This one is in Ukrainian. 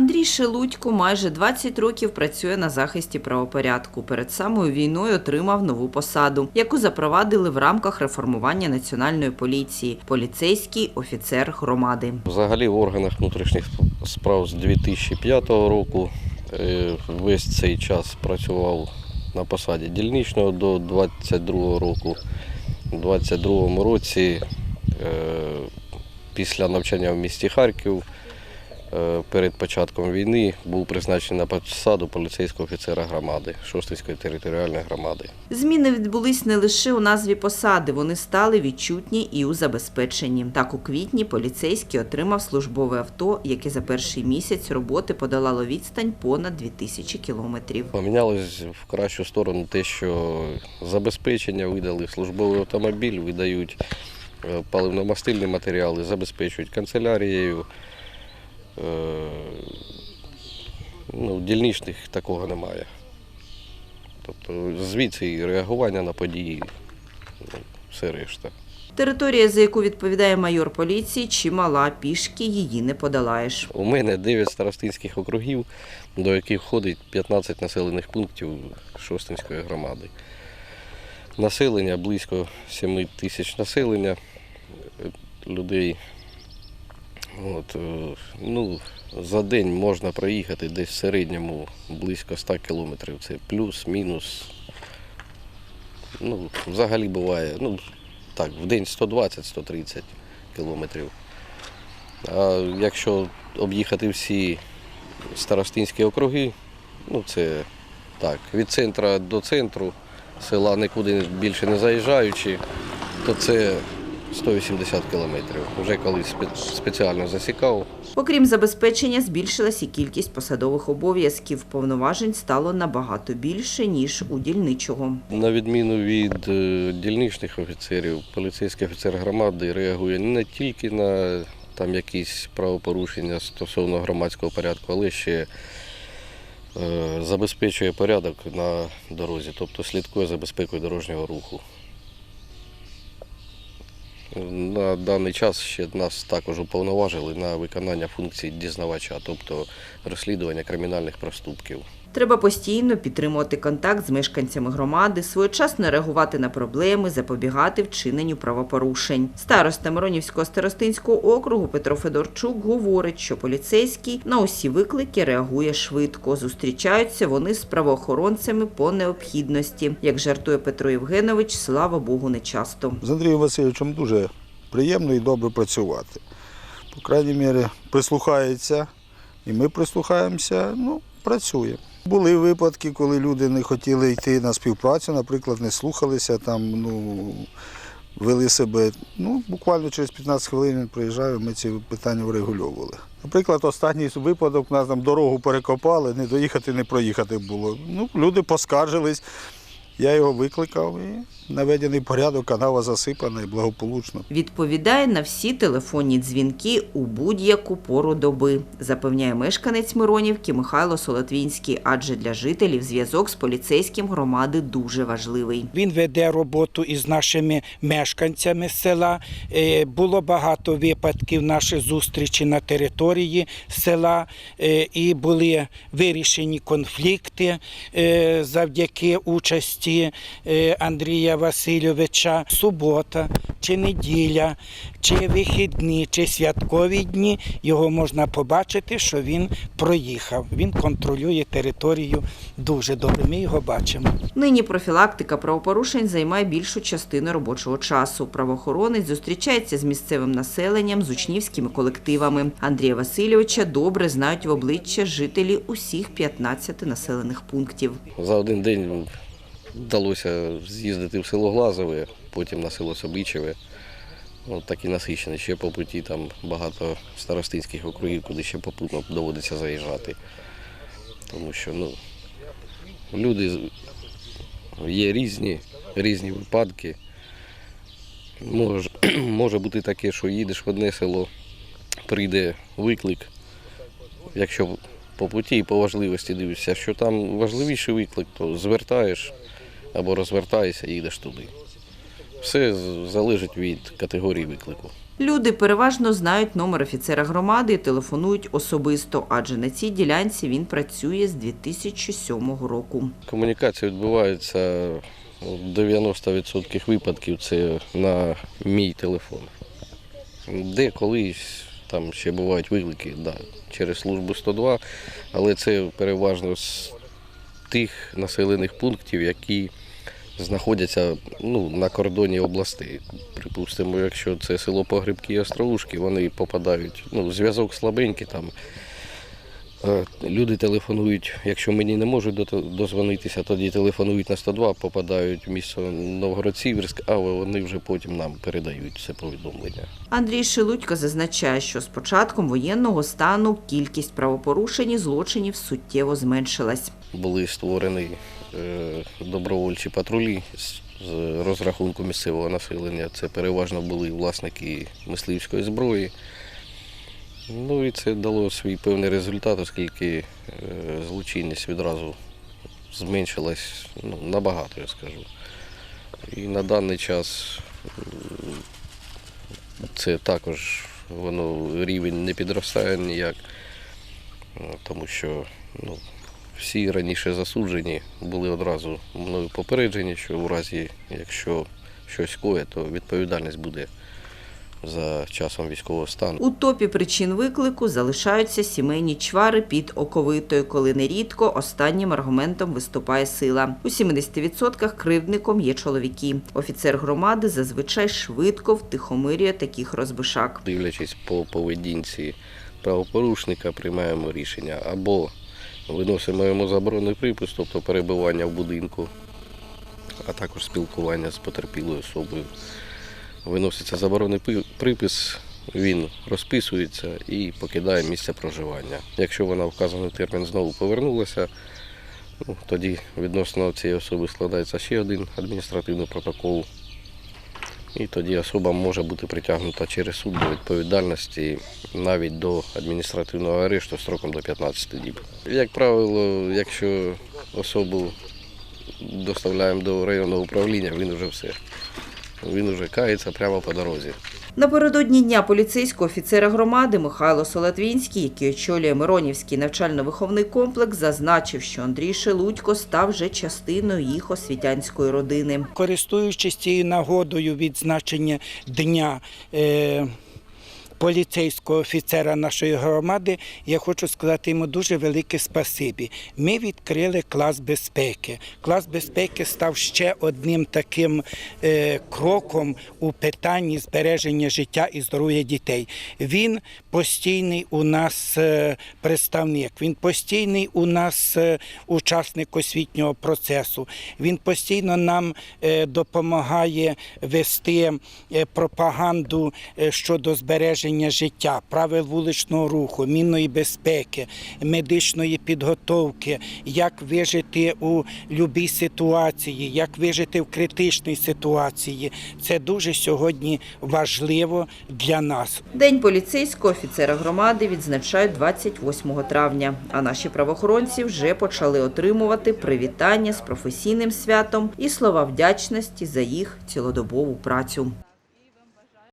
Андрій Шелудько майже 20 років працює на захисті правопорядку. Перед самою війною отримав нову посаду, яку запровадили в рамках реформування національної поліції поліцейський офіцер громади. Взагалі в органах внутрішніх справ з 2005 року е, весь цей час працював на посаді дільничного до 22 року. У 22 році е, після навчання в місті Харків перед початком війни був призначений на посаду поліцейського офіцера громади, Шостинської територіальної громади. Зміни відбулись не лише у назві посади, вони стали відчутні і у забезпеченні. Так, у квітні поліцейський отримав службове авто, яке за перший місяць роботи подолало відстань понад 2000 кілометрів. Помінялось в кращу сторону те, що забезпечення видали службовий автомобіль, видають е, паливно-мастильні матеріали, забезпечують канцелярією. Е, Ну, дільничних такого немає. Тобто звідси і реагування на події, ну, все решта. Територія, за яку відповідає майор поліції, чимала, пішки її не подолаєш. У мене 9 старостинських округів, до яких входить 15 населених пунктів Шостинської громади. Населення близько 7 тисяч населення е, людей. От, е, ну, за день можна проїхати десь в середньому близько 100 кілометрів. Це плюс-мінус. Ну, взагалі буває. Ну, так, в день 120-130 кілометрів. А якщо об'їхати всі старостинські округи, ну це так, від центра до центру, села нікуди більше не заїжджаючи, то це 180 кілометрів. Вже колись спеціально засікав. Окрім забезпечення, збільшилась і кількість посадових обов'язків. Повноважень стало набагато більше, ніж у дільничого. На відміну від е, дільничних офіцерів, поліцейський офіцер громади реагує не тільки на там якісь правопорушення стосовно громадського порядку, але ще е, забезпечує порядок на дорозі, тобто слідкує за безпекою дорожнього руху. На даний час ще нас також уповноважили на виконання функцій дізнавача, тобто розслідування кримінальних проступків. Треба постійно підтримувати контакт з мешканцями громади, своєчасно реагувати на проблеми, запобігати вчиненню правопорушень. Староста Миронівського старостинського округу Петро Федорчук говорить, що поліцейський на усі виклики реагує швидко. Зустрічаються вони з правоохоронцями по необхідності. Як жартує Петро Євгенович, слава Богу, не часто. З Андрієм Васильовичем дуже приємно і добре працювати. По крайній мірі, прислухається, і ми прислухаємося, ну, працює. Були випадки, коли люди не хотіли йти на співпрацю, наприклад, не слухалися, там, ну, вели себе. Ну, буквально через 15 хвилин він приїжджає, ми ці питання врегульовували. Наприклад, останній випадок нас там дорогу перекопали, не доїхати, не проїхати було. Ну, люди поскаржились. Я його викликав і наведений порядок, канава засипана і благополучно. Відповідає на всі телефонні дзвінки у будь-яку пору доби, запевняє мешканець Миронівки Михайло Солотвінський, адже для жителів зв'язок з поліцейським громади дуже важливий. Він веде роботу із нашими мешканцями села. Е, Було багато випадків наших зустрічі на території села, е, і були вирішені конфлікти е, завдяки участі Андрія Васильовича. Субота чи неділя, чи вихідні, чи святкові дні його можна побачити, що він проїхав. Він контролює територію дуже добре. Ми його бачимо. Нині профілактика правопорушень займає більшу частину робочого часу. Правоохоронець зустрічається з місцевим населенням, з учнівськими колективами. Андрія Васильовича добре знають в обличчя жителі усіх 15 населених пунктів. За один день вдалося з'їздити в село Глазове, потім на село Собичеве. От так і насичене. Ще по путі там багато старостинських округів, куди ще попутно доводиться заїжджати. Тому що ну, люди є різні, різні випадки. Може, може бути таке, що їдеш в одне село, прийде виклик, якщо по путі і по важливості дивишся, що там важливіший виклик, то звертаєш або розвертаєшся і їдеш туди. Все залежить від категорії виклику. Люди переважно знають номер офіцера громади і телефонують особисто, адже на цій ділянці він працює з 2007 року. Комунікація відбувається ну, 90% випадків це на мій телефон. Де колись там ще бувають виклики, да, через службу 102, але це переважно з тих населених пунктів, які знаходяться ну, на кордоні областей. Припустимо, якщо це село Погребки і Остроушки, вони попадають, ну, зв'язок слабенький там. Е, Люди телефонують, якщо мені не можуть дозвонитися, тоді телефонують на 102, попадають в місто Новгород-Сіверськ, а вони вже потім нам передають це повідомлення. Андрій Шелудько зазначає, що з початком воєнного стану кількість правопорушень і злочинів суттєво зменшилась. Були створені добровольчі патрулі з з розрахунку місцевого населення. Це переважно були власники мисливської зброї. Ну і це дало свій певний результат, оскільки е, злочинність відразу зменшилась ну, набагато, я скажу. І на даний час це також воно рівень не підростає ніяк, е, тому що ну, всі раніше засуджені були одразу мною попереджені, що в разі, якщо щось коє, то відповідальність буде за часом військового стану. У топі причин виклику залишаються сімейні чвари під оковитою, коли нерідко останнім аргументом виступає сила. У 70% кривдником є чоловіки. Офіцер громади зазвичай швидко втихомирює таких розбишак. Дивлячись по поведінці правопорушника, приймаємо рішення або виносимо йому заборонений припис, тобто перебування в будинку, а також спілкування з потерпілою особою. Виноситься заборонений пи- припис, він розписується і покидає місце проживання. Якщо вона вказаний термін знову повернулася, ну, тоді відносно цієї особи складається ще один адміністративний протокол. І тоді особа може бути притягнута через суд до відповідальності навіть до адміністративного арешту строком до 15 діб. Як правило, якщо особу доставляємо до районного управління, він вже все. Він вже кається прямо по дорозі. Напередодні дня поліцейського офіцера громади Михайло Солотвінський, який очолює Миронівський навчально-виховний комплекс, зазначив, що Андрій Шелудько став вже частиною їх освітянської родини. Користуючись цією нагодою відзначення дня. Е- Поліцейського офіцера нашої громади, я хочу сказати йому дуже велике спасибі. Ми відкрили клас безпеки. Клас безпеки став ще одним таким е, кроком у питанні збереження життя і здоров'я дітей. Він постійний у нас е, представник, він постійний у нас е, учасник освітнього процесу. Він постійно нам допомагає вести пропаганду щодо збереження життя, правил вуличного руху, мінної безпеки, медичної підготовки, як вижити у будь-якій ситуації, як вижити в критичній ситуації. Це дуже сьогодні важливо для нас. День поліцейського офіцера громади відзначають 28 травня, а наші правоохоронці вже почали отримувати привітання з професійним святом і слова вдячності за їх цілодобову працю.